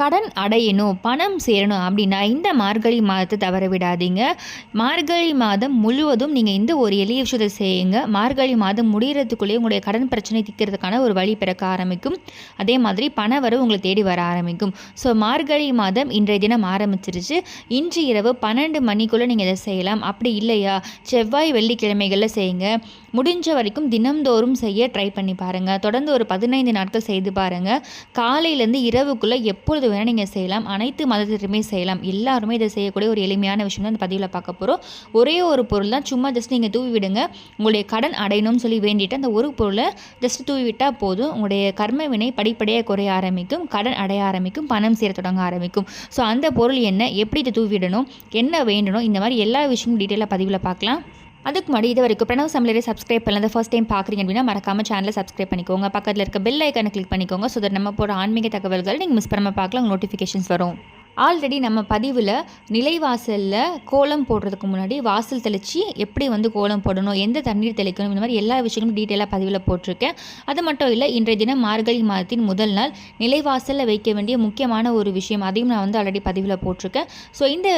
கடன் அடையணும் பணம் சேரணும் அப்படின்னா இந்த மார்கழி மாதத்தை தவற விடாதீங்க. மார்கழி மாதம் முழுவதும் நீங்கள் இந்த ஒரு எளிய விஷயத்தை செய்யுங்க. மார்கழி மாதம் முடிகிறதுக்குள்ளேயே உங்களுடைய கடன் பிரச்சனை தீர்க்கிறதுக்கான ஒரு வழி பிறக்க ஆரம்பிக்கும். அதே மாதிரி பண வரவு உங்களை தேடி வர ஆரம்பிக்கும். ஸோ மார்கழி மாதம் இன்றைய தினம் ஆரம்பிச்சிருச்சு. இன்று இரவு பன்னெண்டு மணிக்குள்ளே நீங்கள் இதை செய்யலாம். அப்படி இல்லையா? செவ்வாய் வெள்ளிக்கிழமைகளில் செய்யுங்க. முடிஞ்ச வரைக்கும் தினம்தோறும் செய்ய ட்ரை பண்ணி பாருங்கள் தொடர்ந்து ஒரு பதினைந்து நாட்கள் செய்து பாருங்கள் காலையிலேருந்து இரவுக்குள்ளே எப்பொழுது வேணால் நீங்கள் செய்யலாம். அனைத்து மதத்திற்குமே செய்யலாம். எல்லாருமே இதை செய்யக்கூடிய ஒரு எளிமையான விஷயம் தான் இந்த பதிவில் பார்க்க போகிறோம் ஒரே ஒரு பொருள் தான். சும்மா ஜஸ்ட் நீங்கள் தூவி விடுங்க. உங்களுடைய கடன் அடையணும்னு சொல்லி வேண்டிட்டு அந்த ஒரு பொருளை ஜஸ்ட் தூவி விட்டால் போதும். உங்களுடைய கர்ம வினை படிப்படியாக குறைய ஆரம்பிக்கும். கடன் அடைய ஆரம்பிக்கும். பணம் சேர தொடங்க ஆரம்பிக்கும். ஸோ அந்த பொருள் என்ன? எப்படி இதை தூவிடணும் என்ன வேண்டணும்? இந்த மாதிரி எல்லா விஷயமும் டீட்டெயிலாக பதிவில் பார்க்கலாம். அதுக்கு முன்னாடி இது வரைக்கும் பிரணவ் சமையலே சப்ஸ்கிரைப் பண்ணல ஃபர்ஸ்ட் டைம் பார்க்குறீங்க அப்படின்னா மறக்காம சேனலை சப்ஸ்கிரைப் பண்ணிக்கோங்க. பக்கத்தில் இருக்க பெல் ஐக்கானை கிளிக் பண்ணிக்கோங்க. ஸோ தட் நம்ம போகிற ஆன்மீக தகவல்கள் நீங்கள் மிஸ் பண்ணாமல் பார்க்கலாம். நோட்டிஃபிகேஷன்ஸ் வரும். ஆல்ரெடி நம்ம பதிவில் நிலைவாசலில் கோலம் போடுறதுக்கு முன்னாடி வாசல் தெளித்து எப்படி வந்து கோலம் போடணும் எந்த தண்ணீர் தெளிக்கணும் இந்த மாதிரி எல்லா விஷயங்களும் டீட்டெயிலாக பதிவில் போட்டிருக்கேன். அது மட்டும் இல்லை இன்றைய தினம் மார்கழி மாதத்தின் முதல் நாள் நிலைவாசலில் வைக்க வேண்டிய முக்கியமான ஒரு விஷயம் அதையும் நான் வந்து ஆல்ரெடி பதிவில் போட்டிருக்கேன். ஸோ இந்த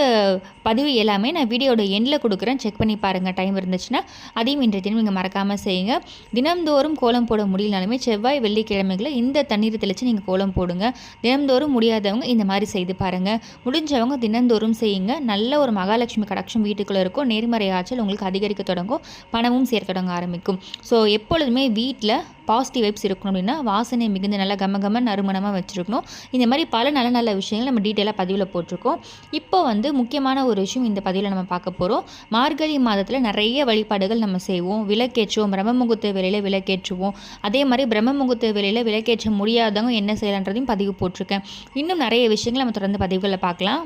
பதிவு எல்லாமே நான் வீடியோட எண்டில் கொடுக்குறேன். செக் பண்ணி பாருங்கள் டைம் இருந்துச்சுன்னா. அதையும் இன்றைய தினம் நீங்கள் மறக்காமல் செய்யுங்க. தினம்தோறும் கோலம் போட முடியலனாலுமே செவ்வாய் வெள்ளிக்கிழமைகளில் இந்த தண்ணீர் தெளித்து நீங்கள் கோலம் போடுங்க. தினம்தோறும் முடியாதவங்க இந்த மாதிரி செய்து பாருங்கள் முடிஞ்சவங்க தினந்தோறும் செய்யுங்க. நல்ல ஒரு மகாலட்சுமி கடாட்சம் வீட்டுக்குள்ளே இருக்கும். நேர்மறை ஆற்றல் உங்களுக்கு அதிகரிக்க தொடங்கும். பணமும் சேர்க்க தொடங்க ஆரம்பிக்கும். ஸோ எப்பொழுதுமே வீட்டில் பாசிட்டிவ் வைப்ஸ் இருக்கணும் அப்படின்னா வாசனை மிகுந்த நல்ல கம கம நறுமணமாக வச்சுருக்கணும். இந்த மாதிரி பல நல்ல நல்ல விஷயங்கள் நம்ம டீட்டெயிலாக பதிவில் போட்டிருக்கோம். இப்போ வந்து முக்கியமான ஒரு விஷயம் இந்த பதிவில் நம்ம பார்க்க போகிறோம் மார்கழி மாதத்தில் நிறைய வழிபாடுகள் நம்ம செய்வோம். விளக்கேற்றுவோம். பிரம்ம முகூர்த்த வேலையில் விளக்கேற்றுவோம். அதே மாதிரி பிரம்ம முகூர்த்த வேலையில் விளக்கேற்ற முடியாதவங்க என்ன செய்யலான்றதையும் பதிவு போட்டிருக்கேன். இன்னும் நிறைய விஷயங்கள் நம்ம தொடர்ந்து பதிவுகளில் பார்க்கலாம்.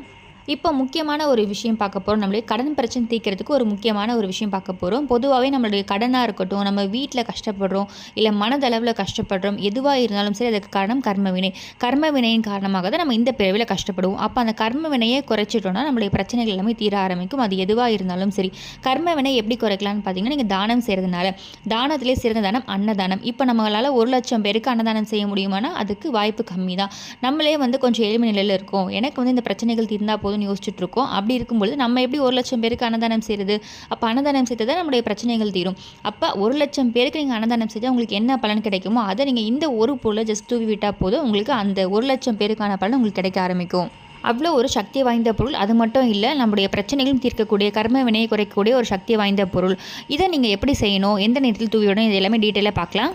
இப்போ முக்கியமான ஒரு விஷயம் பார்க்க போகிறோம் நம்மளுடைய கடன் பிரச்சனை தீர்க்கிறதுக்கு ஒரு முக்கியமான ஒரு விஷயம் பார்க்க போகிறோம் பொதுவாகவே நம்மளுடைய கடனாக இருக்கட்டும் நம்ம வீட்டில் கஷ்டப்படுறோம் இல்லை மனதளவில் கஷ்டப்படுறோம் எதுவாக இருந்தாலும் சரி அதுக்கு காரணம் கர்ம வினை. கர்ம வினையின் காரணமாக தான் நம்ம இந்த பிறவியில் கஷ்டப்படுவோம். அப்போ அந்த கர்ம வினையை குறைச்சிட்டோம்னா நம்மளுடைய பிரச்சனைகள் எல்லாமே தீர ஆரம்பிக்கும். அது எதுவாக இருந்தாலும் சரி. கர்ம வினை எப்படி குறைக்கலாம்னு பார்த்தீங்கன்னா நீங்கள் தானம் செய்கிறதுனால தானத்திலே சிறந்த தானம் அன்னதானம். இப்போ நம்மளால் ஒரு லட்சம் பேருக்கு அன்னதானம் செய்ய முடியுமானா அதுக்கு வாய்ப்பு கம்மி தான் நம்மளே வந்து கொஞ்சம் ஏழ்மை நிலையில் இருக்கும். எனக்கு வந்து இந்த பிரச்சனைகள் தீர்ந்தால் போதும். யோசிச்சுட்டு இருக்கோம் அப்படி இருக்கும்பொழுது நம்ம எப்படி ஒரு லட்சம் பேருக்கு அன்னதானம் செய்கிறது அப்போ அன்னதானம் செய்தால் தான் நம்முடைய பிரச்சனைகள் தீரும். அப்போ ஒரு லட்சம் பேருக்கு நீங்கள் அன்னதானம் செஞ்சால் உங்களுக்கு என்ன பலன் கிடைக்குமோ அதை நீங்கள் இந்த ஒரு பொருளை ஜஸ்ட் தூவி விட்டால் போதும் உங்களுக்கு அந்த ஒரு லட்சம் பேருக்கான பலன் உங்களுக்கு கிடைக்க ஆரம்பிக்கும். அவ்வளோ ஒரு சக்தி வாய்ந்த பொருள். அது மட்டும் இல்லை நம்முடைய பிரச்சனைகளும் தீர்க்கக்கூடிய கர்ம வினையை குறைக்கக்கூடிய ஒரு சக்தி வாய்ந்த பொருள். இதை நீங்கள் எப்படி செய்யணும்? எந்த நேரத்தில் தூவிடணும் இது எல்லாமே டீட்டெயிலாக பார்க்கலாம்.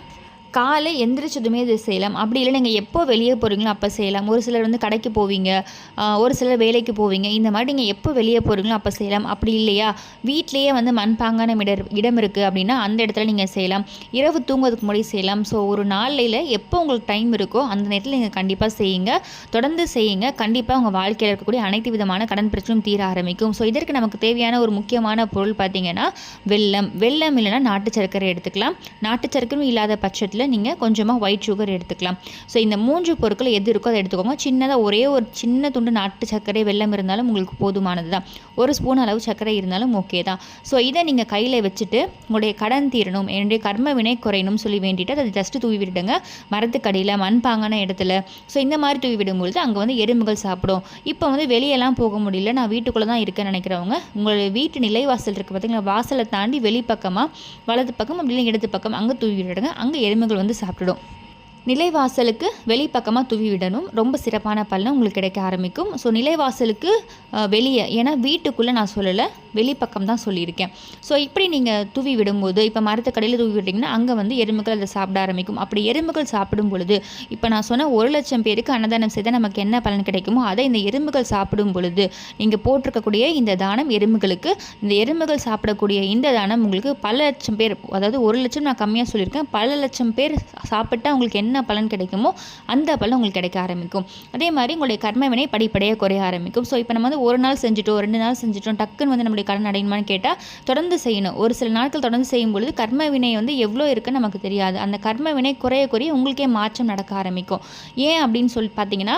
காலை எந்திரிச்சதுமே இது செய்யலாம் அப்படி இல்லை நீங்கள் எப்போ வெளியே போகிறீங்களோ அப்போ செய்யலாம் ஒரு சிலர் வந்து கடைக்கு போவீங்க ஒரு சிலர் வேலைக்கு போவீங்க. இந்த மாதிரி நீங்கள் எப்போ வெளியே போகிறீங்களோ அப்போ செய்யலாம் அப்படி இல்லையா? வீட்லேயே வந்து மண்பாங்கான இடம் இடம் இருக்குது அப்படின்னா அந்த இடத்துல நீங்கள் செய்யலாம் இரவு தூங்குவதுக்கு முன்னாடி செய்யலாம் ஸோ ஒரு நாளையில் எப்போ உங்களுக்கு டைம் இருக்கோ அந்த நேரத்தில் நீங்கள் கண்டிப்பாக செய்யுங்க. தொடர்ந்து செய்யுங்க. கண்டிப்பாக உங்கள் வாழ்க்கையில் இருக்கக்கூடிய அனைத்து விதமான கடன் பிரச்சனையும் தீர ஆரம்பிக்கும். ஸோ இதற்கு நமக்கு தேவையான ஒரு முக்கியமான பொருள் பார்த்தீங்கன்னா வெள்ளம் வெள்ளம் இல்லைன்னா நாட்டு சர்க்கரை எடுத்துக்கலாம். நாட்டு சர்க்கரையும் இல்லாத பட்சத்தில் நீங்கள் கொஞ்சமாக ஒயிட் சுகர் எடுத்துக்கலாம். ஸோ இந்த மூன்று பொருட்கள் எது இருக்கோ அதை எடுத்துக்கோங்க. சின்னதாக ஒரே ஒரு சின்ன துண்டு நாட்டு சர்க்கரை வெள்ளம் இருந்தாலும் உங்களுக்கு போதுமானது தான். ஒரு ஸ்பூன் அளவு சர்க்கரை இருந்தாலும் ஓகே தான். ஸோ இதை நீங்கள் கையில் வச்சுட்டு உங்களுடைய கடன் தீரணும் என்னுடைய கர்ம வினை குறையணும்னு சொல்லி வேண்டிட்டு அதை ஜஸ்ட்டு தூவி விட்டுடுங்க. மரத்துக்கடியில் மண்பாங்கான இடத்துல. ஸோ இந்த மாதிரி தூவி விடும்பொழுது அங்கே வந்து எறும்புகள் சாப்பிடும். இப்போ வந்து வெளியெல்லாம் போக முடியல. நான் வீட்டுக்குள்ளே தான் இருக்கேன்னு நினைக்கிறவங்க உங்களுடைய வீட்டு நிலைவாசல் இருக்குது பார்த்தீங்களா வாசலை தாண்டி வெளிப்பக்கமாக வலது பக்கம் அப்படின்னு இடது பக்கம் அங்கே தூவி விட்டுடுங்க. அங்கே எறும்புகள் வந்து சாப்பிட்டுடும். நிலைவாசலுக்கு வெளிப்பக்கமாக தூவி விடணும் ரொம்ப சிறப்பான பலன் உங்களுக்கு கிடைக்க ஆரம்பிக்கும். ஸோ நிலைவாசலுக்கு வெளியே ஏன்னா வீட்டுக்குள்ளே நான் சொல்லலை வெளிப்பக்கம் தான் சொல்லியிருக்கேன். ஸோ இப்படி நீங்கள் தூவி விடும்போது இப்போ மரத்துக்கடையில் தூவி விட்டிங்கன்னா அங்கே வந்து எறும்புகள் அதை சாப்பிட ஆரம்பிக்கும். அப்படி எறும்புகள் சாப்பிடும் பொழுது இப்போ நான் சொன்ன ஒரு லட்சம் பேருக்கு அன்னதானம் செய்தால் நமக்கு என்ன பலன் கிடைக்குமோ அதை இந்த எறும்புகள் சாப்பிடும் பொழுது நீங்கள் போட்டிருக்கக்கூடிய இந்த தானம் எறும்புகளுக்கு இந்த எறும்புகள் சாப்பிடக்கூடிய இந்த தானம் உங்களுக்கு பல லட்சம் பேர் அதாவது ஒரு லட்சம் நான் கம்மியாக சொல்லியிருக்கேன் பல லட்சம் பேர் சாப்பிட்டா உங்களுக்கு என்ன என்ன பலன் கிடைக்குமோ அந்த பலன் உங்களுக்கு கிடைக்க ஆரம்பிக்கும். அதே மாதிரி உங்களுடைய கர்ம வினை படிப்படியாக குறைய ஆரம்பிக்கும். ஸோ இப்போ நம்ம வந்து ஒரு நாள் செஞ்சுட்டோம் ரெண்டு நாள் செஞ்சுட்டோம் டக்குன்னு வந்து நம்மளுடைய கடன் அடையணுமான்னு கேட்டால் தொடர்ந்து செய்யணும். ஒரு சில நாட்கள் தொடர்ந்து செய்யும் பொழுது கர்ம வினை வந்து எவ்வளோ இருக்குன்னு நமக்கு தெரியாது. அந்த கர்ம வினை குறைய குறைய உங்களுக்கே மாற்றம் நடக்க ஆரம்பிக்கும். ஏன் அப்படின்னு சொல்லி பார்த்தீங்கன்னா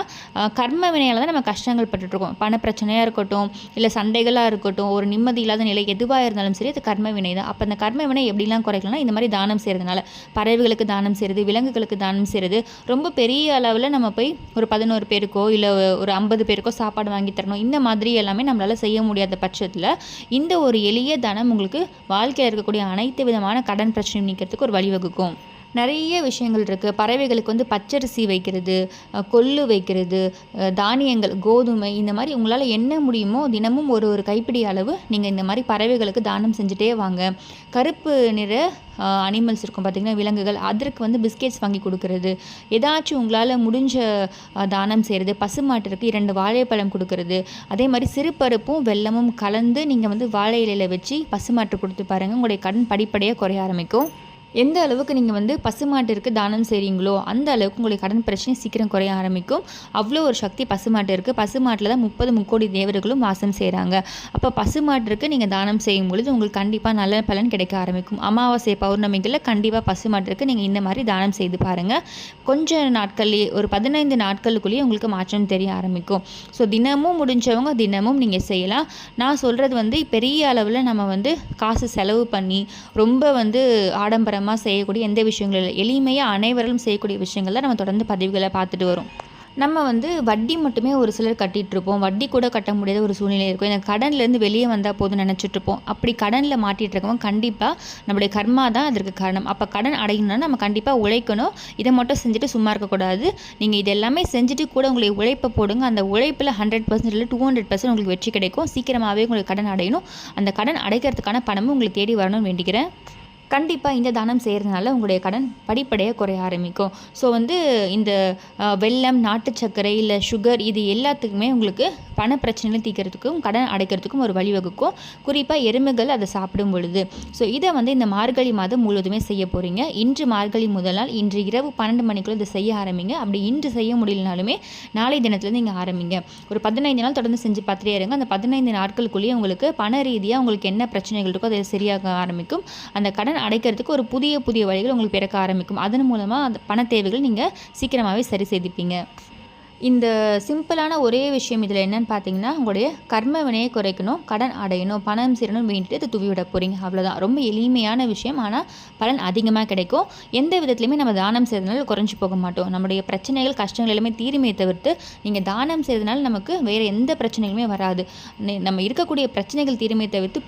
கர்ம வினையால் தான் நம்ம கஷ்டங்கள் பட்டுட்ருக்கோம். பண பிரச்சனையாக இருக்கட்டும் இல்லை சண்டைகளாக இருக்கட்டும் ஒரு நிம்மதி இல்லாத நிலை எதுவாக இருந்தாலும் சரி அது கர்ம வினை தான். அப்போ அந்த கர்ம வினை எப்படிலாம் குறைக்கலாம்னா இந்த மாதிரி தானம் செய்கிறதுனால பறவைகளுக்கு தானம் செய்கிறது விலங்குகளுக்கு தானம் தானம் ரொம்ப பெரிய அளவில் நம்ம போய் ஒரு பதினோரு பேருக்கோ இல்லை ஒரு ஐம்பது பேருக்கோ சாப்பாடு வாங்கி தரணும். இந்த மாதிரி எல்லாமே நம்மளால் செய்ய முடியாத பட்சத்தில் இந்த ஒரு எளிய தனம் உங்களுக்கு வாழ்க்கையில் இருக்கக்கூடிய அனைத்து விதமான கடன் பிரச்சனையும் நீக்கிறதுக்கு ஒரு வழிவகுக்கும். நிறைய விஷயங்கள் இருக்குது பறவைகளுக்கு வந்து பச்சரிசி வைக்கிறது கொள்ளு வைக்கிறது தானியங்கள் கோதுமை இந்த மாதிரி உங்களால் என்ன முடியுமோ தினமும் ஒரு ஒரு கைப்பிடி அளவு நீங்கள் இந்த மாதிரி பறவைகளுக்கு தானம் செஞ்சுட்டே வாங்க. கருப்பு நிற அனிமல்ஸ் இருக்கும் பார்த்திங்கன்னா விலங்குகள் அதற்கு வந்து பிஸ்கெட்ஸ் வாங்கி கொடுக்கறது. ஏதாச்சும் உங்களால் முடிஞ்ச தானம் செய்கிறது பசுமாட்டிற்கு இரண்டு வாழைப்பழம் கொடுக்கறது. அதே மாதிரி சிறுபருப்பும் வெல்லமும் கலந்து நீங்கள் வந்து வாழை இலையில் வச்சு பசுமாட்டு கொடுத்து பாருங்கள் உங்களுடைய கடன் படிப்படியாக குறைய ஆரம்பிக்கும். எந்த அளவுக்கு நீங்கள் வந்து பசுமாட்டிற்கு தானம் செய்கிறீங்களோ அந்த அளவுக்கு உங்களுக்கு கடன் பிரச்சனை சீக்கிரம் குறைய ஆரம்பிக்கும். அவ்வளோ ஒரு சக்தி பசுமாட்டு இருக்குது பசுமாட்டில் தான் முப்பது முக்கோடி தேவர்களும் வாசம் செய்கிறாங்க அப்போ பசுமாட்டிற்கு நீங்கள் தானம் செய்யும் பொழுது உங்களுக்கு கண்டிப்பாக நல்ல பலன் கிடைக்க ஆரம்பிக்கும். அமாவாசை பௌர்ணமிகளில் கண்டிப்பாக பசுமாட்டிற்கு நீங்கள் இந்த மாதிரி தானம் செய்து பாருங்கள் கொஞ்ச நாட்கள்லேயே ஒரு பதினைந்து நாட்களுக்குள்ளேயே உங்களுக்கு மாற்றம் தெரிய ஆரம்பிக்கும். ஸோ தினமும் முடிஞ்சவங்க தினமும் நீங்கள் செய்யலாம். நான் சொல்கிறது வந்து பெரிய அளவில் நம்ம வந்து காசு செலவு பண்ணி ரொம்ப வந்து ஆடம்பரமாக செய்யக்கூடிய எந்த விஷயங்களும் இல்லை. எளிமையாக அனைவரும் செய்யக்கூடிய விஷயங்களை நம்ம தொடர்ந்து பதிவுகளை பார்த்துட்டு வரோம். நம்ம வந்து வட்டி மட்டுமே ஒரு சிலர் கட்டிகிட்ருப்போம் இருப்போம். வட்டி கூட கட்ட முடியாத ஒரு சூழ்நிலை இருக்கும். இந்த கடன்லேருந்து வெளியே வந்தால் போதும் நினச்சிட்ருப்போம் அப்படி கடனில் மாட்டிகிட்டு இருக்கவங்க கண்டிப்பாக நம்மளுடைய கர்மா தான் அதற்கு காரணம். அப்போ கடன் அடையணும்னா நம்ம கண்டிப்பாக உழைக்கணும். இதை மட்டும் செஞ்சுட்டு சும்மா இருக்கக்கூடாது நீங்கள் இது எல்லாமே செஞ்சுட்டு கூட உங்களுடைய உழைப்பை போடுங்க. அந்த உழைப்பில் ஹண்ட்ரட் பர்சன்ட் இல்லை டூ ஹண்ட்ரட் பர்சன்ட் உங்களுக்கு வெற்றி கிடைக்கும். சீக்கிரமாகவே உங்களுக்கு கடன் அடையணும். அந்த கடன் அடைக்கிறதுக்கான பணமும் உங்களுக்கு தேடி வரணும்னு வேண்டிக்கிறேன். கண்டிப்பாக இந்த தானம் செய்கிறதுனால உங்களுடைய கடன் படிப்படியாக குறைய ஆரம்பிக்கும். ஸோ வந்து இந்த வெள்ளம் நாட்டு சர்க்கரை இல்லை சுகர் இது எல்லாத்துக்குமே உங்களுக்கு பண பிரச்சனைகளை தீர்க்கறதுக்கும் கடன் அடைக்கிறதுக்கும் ஒரு வழிவகுக்கும். குறிப்பாக எருமைகள் அதை சாப்பிடும் பொழுது. ஸோ இதை வந்து இந்த மார்கழி மாதம் முழுவதுமே செய்ய போகிறீங்க இன்று மார்கழி முதல் நாள் இன்று இரவு பன்னெண்டு மணிக்குள்ள இதை செய்ய ஆரம்பிங்க. அப்படி இன்று செய்ய முடியலனாலுமே நாளை தினத்துலேருந்து நீங்கள் ஆரம்பிங்க. ஒரு பதினைந்து நாள் தொடர்ந்து செஞ்சு பார்த்துட்டே இருங்க. அந்த பதினைந்து நாட்களுக்குள்ளேயே உங்களுக்கு பண ரீதியாக உங்களுக்கு என்ன பிரச்சனைகள் இருக்கோ அதை சரியாக ஆரம்பிக்கும். அந்த கடன் அடைக்கிறதுக்கு ஒரு புதிய புதிய வழிகள் உங்களுக்கு பிறக்க ஆரம்பிக்கும். அதன் மூலமாக அந்த பண தேவைகள் நீங்கள் சீக்கிரமாகவே சரி செய்திப்பீங்க. இந்த சிம்பிளான ஒரே விஷயம் இதில் என்னன்னு பார்த்தீங்கன்னா உங்களுடைய கர்ம வினையை குறைக்கணும் கடன் அடையணும் பணம் சேரணும் வேண்டிட்டு இதை தூவி விட போகிறீங்க அவ்வளோதான் ரொம்ப எளிமையான விஷயம். ஆனால் பலன் அதிகமாக கிடைக்கும். எந்த விதத்துலையுமே நம்ம தானம் செய்கிறதுனால குறைஞ்சி போக மாட்டோம். நம்முடைய பிரச்சனைகள் கஷ்டங்கள் எல்லாமே தீருமே தவிர்த்து நீங்கள் தானம் செய்கிறதுனால நமக்கு வேறு எந்த பிரச்சனைகளுமே வராது. நம்ம இருக்கக்கூடிய பிரச்சனைகள் தீருமே தவிர்த்து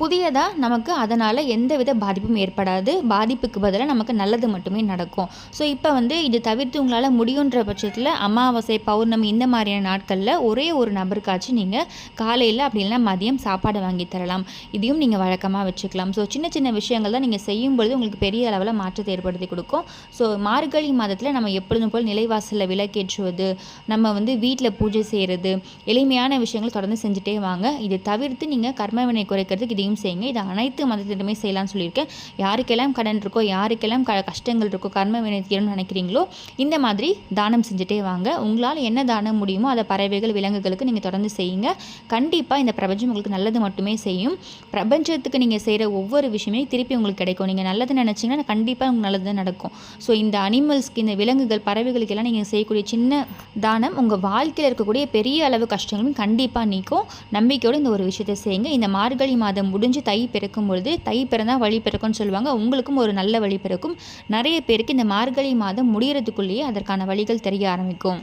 புதியதாக நமக்கு அதனால் எந்தவித பாதிப்பும் ஏற்படாது. பாதிப்புக்கு பதிலாக நமக்கு நல்லது மட்டுமே நடக்கும். ஸோ இப்போ வந்து இது தவிர்த்து உங்களால் முடியுன்ற பட்சத்தில் அமாவாசை பௌர்ணமி இந்த மாதிரியான நாட்களில் ஒரே ஒரு நபருக்காச்சும் நீங்கள் காலையில் அப்படி இல்லைன்னா மதியம் சாப்பாடு வாங்கி தரலாம். இதையும் நீங்கள் வழக்கமாக வச்சுக்கலாம். ஸோ சின்ன சின்ன விஷயங்கள் தான் நீங்கள் செய்யும் பொழுது உங்களுக்கு பெரிய அளவில் மாற்றத்தை ஏற்படுத்தி கொடுக்கும். ஸோ மார்கழி மாதத்தில் நம்ம எப்பொழுதும் போல் நிலைவாசலில் விளக்கேற்றுவது நம்ம வந்து வீட்டில் பூஜை செய்கிறது எளிமையான விஷயங்கள் தொடர்ந்து செஞ்சுட்டே வாங்க. இதை தவிர்த்து நீங்கள் கர்மவினை குறைக்கிறதுக்கு இதையும் செய்யுங்க. இது அனைத்து மதத்திலுமே செய்யலாம்னு சொல்லியிருக்கேன். யாருக்கெல்லாம் கடன் இருக்கோ யாருக்கெல்லாம் க கஷ்டங்கள் இருக்கோ கர்ம தீரணும்னு நினைக்கிறீங்களோ இந்த மாதிரி தானம் செஞ்சுட்டே வாங்க. உங்களால் என்ன தானம் முடியுமோ அதை பறவைகள் விலங்குகளுக்கு நீங்கள் தொடர்ந்து செய்யுங்க. கண்டிப்பாக இந்த பிரபஞ்சம் உங்களுக்கு நல்லது மட்டுமே செய்யும். பிரபஞ்சத்துக்கு நீங்கள் செய்கிற ஒவ்வொரு விஷயமே திருப்பி உங்களுக்கு கிடைக்கும். நீங்கள் நல்லது நினச்சிங்கன்னா கண்டிப்பாக உங்களுக்கு நல்லது தான் நடக்கும். ஸோ இந்த அனிமல்ஸ்க்கு இந்த விலங்குகள் பறவைகளுக்கெல்லாம் நீங்கள் செய்யக்கூடிய சின்ன தானம் உங்கள் வாழ்க்கையில் இருக்கக்கூடிய பெரிய அளவு கஷ்டங்களும் கண்டிப்பாக நீக்கும். நம்பிக்கையோடு இந்த ஒரு விஷயத்தை செய்யுங்க. இந்த மார்கழி மாதம் முடிஞ்சு தை பிறக்கும் பொழுது தை பிறந்தால் வழி பிறக்கும்னு சொல்லுவாங்க. உங்களுக்கும் ஒரு நல்ல வழி பிறக்கும். நிறைய பேருக்கு இந்த மார்கழி மாதம் முடிகிறதுக்குள்ளேயே அதற்கான வழிகள் தெரிய ஆரம்பிக்கும்.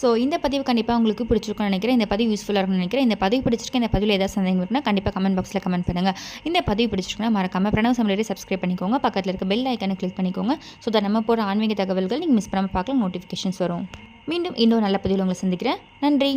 ஸோ இந்த பதிவு கண்டிப்பாக உங்களுக்கு பிடிச்சிருக்கும்னு நினைக்கிறேன். இந்த பதிவு யூஸ்ஃபுல்லாக இருக்கும்னு நினைக்கிறேன். இந்த பதிவு பிடிச்சிருக்கேன் இந்த பதிவில் ஏதாவது சந்தேகம் இருக்குன்னா கண்டிப்பாக கமெண்ட் பாக்ஸில் கமெண்ட் பண்ணுங்கள் இந்த பதிவு பிடிச்சிருக்குன்னா மறக்காமல் பிரணவ சமையலே சப்ஸ்கிரைப் பண்ணிக்கோங்க. பக்கத்தில் இருக்க பெல் ஐக்கனை கிளிக் பண்ணிக்கோங்க. ஸோ தான் நம்ம போகிற ஆன்மீக தகவல்கள் நீங்கள் மிஸ் பண்ணாமல் பார்க்கலாம் நோட்டிஃபிகேஷன்ஸ் வரும். மீண்டும் இன்னொரு நல்ல பதிவில் உங்களை சந்திக்கிறேன். நன்றி.